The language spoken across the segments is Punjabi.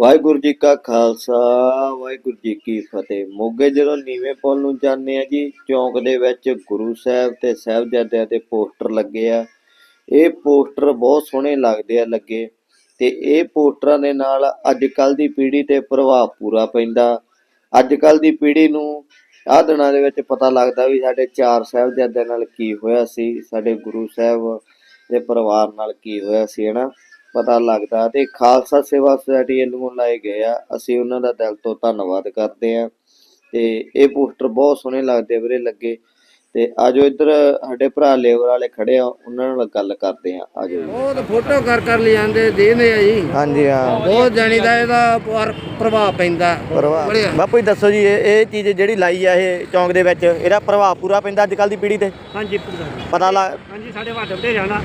ਵਾਹਿਗੁਰੂ ਜੀ ਕਾ ਖਾਲਸਾ, ਵਾਹਿਗੁਰੂ ਜੀ ਕੀ ਫਤਿਹ। ਮੋਗੇ ਜਦੋਂ ਨੀਵੇਂ ਪੁੱਲ ਨੂੰ ਜਾਂਦੇ ਆ ਜੀ, ਚੌਂਕ ਦੇ ਵਿੱਚ ਗੁਰੂ ਸਾਹਿਬ ਤੇ ਸਾਹਿਬਜ਼ਾਦਿਆਂ ਦੇ ਪੋਸਟਰ ਲੱਗੇ ਆ। ਇਹ ਪੋਸਟਰ ਬਹੁਤ ਸੋਹਣੇ ਲੱਗਦੇ ਆ ਲੱਗੇ। ਤੇ ਇਹ ਪੋਸਟਰਾਂ ਦੇ ਨਾਲ ਅੱਜ ਕੱਲ ਦੀ ਪੀੜ੍ਹੀ ਤੇ ਪ੍ਰਭਾਵ ਪੂਰਾ ਪੈਂਦਾ। ਅੱਜ ਕੱਲ ਦੀ ਪੀੜ੍ਹੀ ਨੂੰ ਆਹ ਦਿਨਾਂ ਦੇ ਵਿੱਚ ਪਤਾ ਲੱਗਦਾ ਵੀ ਸਾਡੇ ਚਾਰ ਸਾਹਿਬਜ਼ਾਦਿਆਂ ਨਾਲ ਕੀ ਹੋਇਆ ਸੀ, ਸਾਡੇ ਗੁਰੂ ਸਾਹਿਬ ਦੇ ਪਰਿਵਾਰ ਨਾਲ ਕੀ ਹੋਇਆ ਸੀ, ਹਨਾ? ਪਤਾ ਲੱਗਦਾ ਤੇ ਖਾਲਸਾ ਸੇਵਾ ਸੁਸਾਇਟੀ ਵੱਲੋਂ ਲਾਏ ਗਏ ਆ। ਅਸੀਂ ਉਹਨਾਂ ਦਾ ਦਿਲ ਤੋਂ ਧੰਨਵਾਦ ਕਰਦੇ ਆ। ਤੇ ਇਹ ਪੋਸਟਰ ਬਹੁਤ ਸੋਹਣੇ ਲੱਗਦੇ ਆ ਵੀਰੇ ਲੱਗੇ। ਤੇ ਆਜੋ ਇੱਧਰ ਸਾਡੇ ਭਰਾ ਲੇਬਰ ਵਾਲੇ ਖੜੇ ਆ ਉਹਨਾਂ ਨਾਲ ਗੱਲ ਕਰਦੇ ਆ ਆਜੋ ਬਹੁਤ ਫੋਟੋ ਕਰ ਕਰ ਲੈ ਜਾਂਦੇ ਦੇਨੇ ਆ ਜੀ। ਹਾਂਜੀ ਹਾਂ। ਬਹੁਤ ਜਾਣੀ ਦਾ ਇਹਦਾ ਪਰ- ਪ੍ਰਭਾਵ ਪੈਂਦਾ। ਬੜਿਆ। ਬਾਪੂ ਜੀ ਦੱਸੋ ਜੀ ਇਹ ਇਹ ਚੀਜ਼ ਜਿਹੜੀ ਲਾਈ ਆ ਇਹ ਚੌਂਕ ਦੇ ਵਿੱਚ ਇਹਦਾ ਪ੍ਰਭਾਵ ਪੂਰਾ ਪੈਂਦਾ ਅੱਜ ਕੱਲ ਦੀ ਪੀੜ੍ਹੀ ਤੇ? ਹਾਂਜੀ ਪੂਰਾ। ਪਤਾ ਲੱਗ ਹਾਂਜੀ ਸਾਡੇ ਵੱਡੇ ਵੱਡੇ ਜਾਣਾ।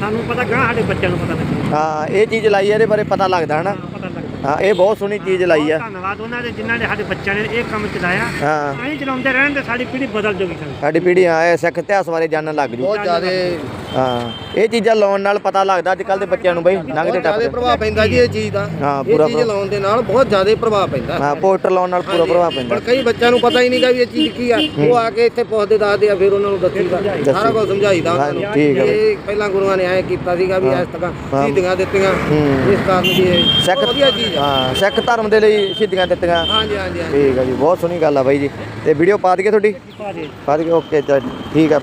ਸਾਨੂੰ ਪਤਾ ਗਾਂ ਸਾਡੇ ਬੱਚਿਆਂ ਨੂੰ ਪਤਾ ਲੱਗਦਾ ਹਾਂ ਇਹ ਚੀਜ਼ ਲਾਈ ਆ ਇਹਦੇ ਬਾਰੇ ਪਤਾ ਲੱਗਦਾ ਹਨਾ? ਪਤਾ ਹਾਂ ਇਹ ਬਹੁਤ ਸੋਹਣੀ ਚੀਜ਼ ਲਾਈ ਆ। ਬਹੁਤ ਧੰਨਵਾਦ ਉਹਨਾਂ ਦੇ ਜਿਨ੍ਹਾਂ ਨੇ ਸਾਡੇ ਬੱਚਿਆਂ ਨੇ ਇਹ ਕੰਮ ਚਲਾਇਆ। ਹਾਂ। ਅਸੀਂ ਚਲਾਉਂਦੇ ਰਹਿਣ ਤੇ ਸਾਡੀ ਪੀੜ੍ਹੀ ਬਦਲ ਜੂਗੀ ਸਾਡੀ ਸਾਡੀ ਪੀੜ੍ਹੀ ਆ ਇਹ ਸਿੱਖ ਇਤਿਹਾਸ ਬਾਰੇ ਜਾਣਨ ਲੱਗ ਜੂ। ਬਹੁਤ ਜ਼ਿਆਦੇ ਹਾਂ। ਇਹ ਚੀਜ਼ਾਂ ਲਾਉਣ ਨਾਲ ਪਤਾ ਲੱਗਦਾ ਅੱਜ ਕੱਲ ਦੇ ਬੱਚਿਆਂ ਨੂੰ ਬਈ ਲੰਘਦੇ ਟੱਪਦੇ ਪ੍ਰਭਾਵ ਪੈਂਦਾ ਜੀ ਇਹ ਚੀਜ਼ ਦਾ। ਹਾਂ, ਇਹ ਪੂਰਾ ਚੀਜ਼ ਪ੍ਰਭਾਵ। ਲਾਉਣ ਦੇ ਨਾਲ ਬਹੁਤ ਜ਼ਿਆਦੇ ਪ੍ਰਭਾਵ ਪੈਂਦਾ। ਹਾਂ ਪੋਸਟਰ ਲਾਉਣ ਨਾਲ ਪੂਰਾ ਪ੍ਰਭਾਵ ਪੈਂਦਾ। ਪਰ ਕਈ ਬੱਚਿਆਂ ਨੂੰ ਪਤਾ ਹੀ ਨਹੀਂਗਾ ਵੀ ਇਹ ਚੀਜ਼ ਕੀ ਆ। ਉਹ ਆ ਕੇ ਇੱਥੇ ਪੁੱਛਦੇ ਦੱਸਦੇ ਆ ਫਿਰ ਉਹਨਾਂ ਨੂੰ ਦੱਸੀਦਾ ਸਾਰਾ ਕੁਝ ਸਮਝਾਈਦਾ ਉਹਨਾਂ ਨੂੰ। ਹਾਂ, ਠੀਕ ਹੈ ਇਹ ਪਹਿਲਾਂ ਗੁਰੂਆਂ ਨੇ ਐਂ ਕੀਤਾ ਸੀਗਾ ਵੀ ਇਸ ਤਰ੍ਹਾਂ ਹਾਂ। ਸ਼ਹੀਦੀਆਂ ਦਿੱਤੀਆਂ। ਹੂੰ। ਇਸ ਕਾਰਨ ਇਹ ਸਿੱਖ ਵਧੀਆ ਚੀਜ਼ ਆ। ਹਾਂ ਸਿੱਖ ਧਰਮ ਦੇ ਲਈ ਸ਼ਹੀਦੀਆਂ ਦਿੱਤੀਆਂ। ਹਾਂਜੀ ਹਾਂਜੀ ਠੀਕ ਆ ਜੀ ਬਹੁਤ ਸੋਹਣੀ ਗੱਲ ਆ ਬਾਈ ਜੀ। ਤੇ ਵੀਡੀਓ ਪਾ ਦਈਏ ਤੁਹਾਡੀ? ਪਾ ਦੇ ਪਾ ਦਈਏ ਓਕੇ ਚੱਲ ਠੀਕ ਆ।